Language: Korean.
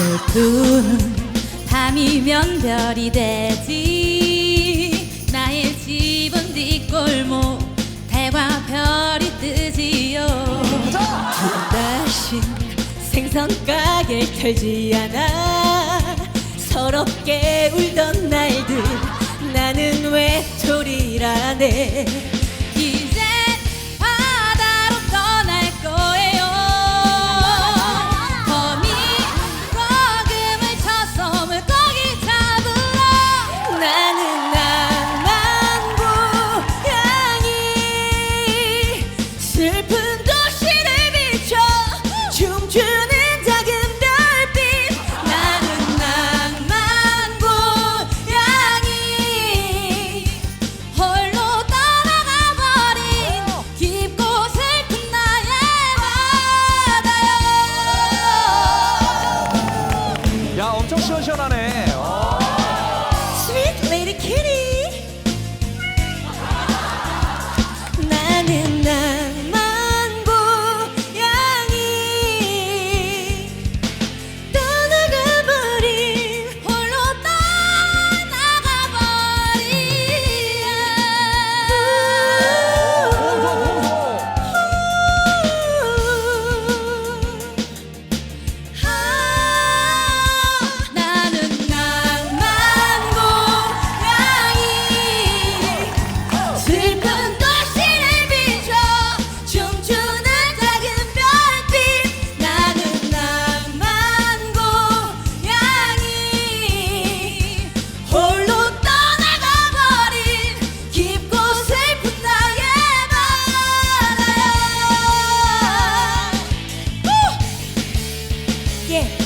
어두운 밤이면 별이 되지. 나의 집은 뒷골목 대과 별이 뜨지요. 다시 생선 가게를 털지 않아. 서럽게 울던 날들 나는 외톨이라네 시원시원하네. 어. Sweet Lady Kitty. yeah